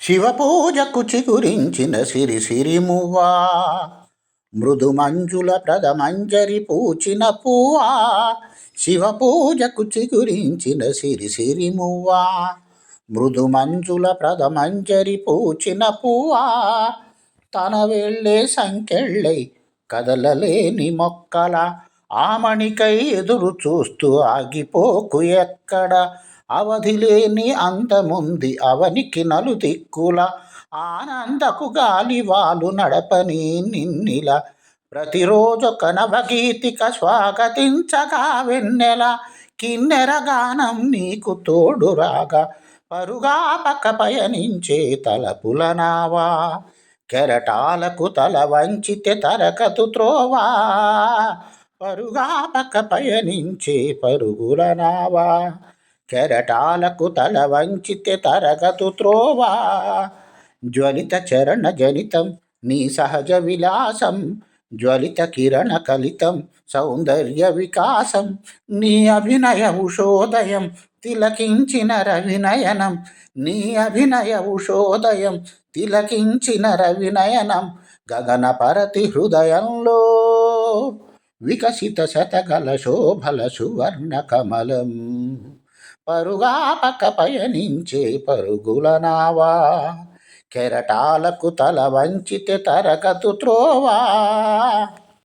శివపూజకు చిగురించిన సిరి సిరిమువ్వా మృదు మంజుల ప్రదమంజరి పూచిన పువ్వా శివపూజకు చిగురించిన సిరి సిరిమువ్వా మృదు మంజుల ప్రదమంజరి పూచిన పువ్వా. తన వెళ్ళే సంకెళ్ళై కదలలేని మొక్కల ఆమణికై ఎదురు చూస్తూ ఆగిపోకు ఎక్కడ? అవధిలేని అంతముంది అవనికి నలు దిక్కుల. గాలి గాలివాలు నడపని నిన్నిల. ప్రతిరోజు కనవగీతిక స్వాగతించగా వెన్నెల. కిన్నెరగానం నీకు తోడురాగా. పరుగా పక్క పయనించే తలపుల నావా. కెరటాలకు తల వంచితే తరకతు త్రోవా. పరుగా పక్క పయనించే పరుగుల నావా. కెరటాలకు తల వంచితే తరగతు త్రోవా. జ్వలిత చరణ జనితం నీ సహజ విలాసం. జ్వలిత కిరణ కలితం సౌందర్య వికాసం. నీ అభినయ ఉషోదయం తిలకించిన రవినయనం. నీ అభినయ ఉషోదయం తిలకించిన రవినయనం. గగన పరతి హృదయంలో వికసిత శతగల శోభల సువర్ణ కమలం. పరుగా పక్క పయనించే పరుగుల నావా. కెరటాలకు తల వంచితే తరగతు త్రోవా.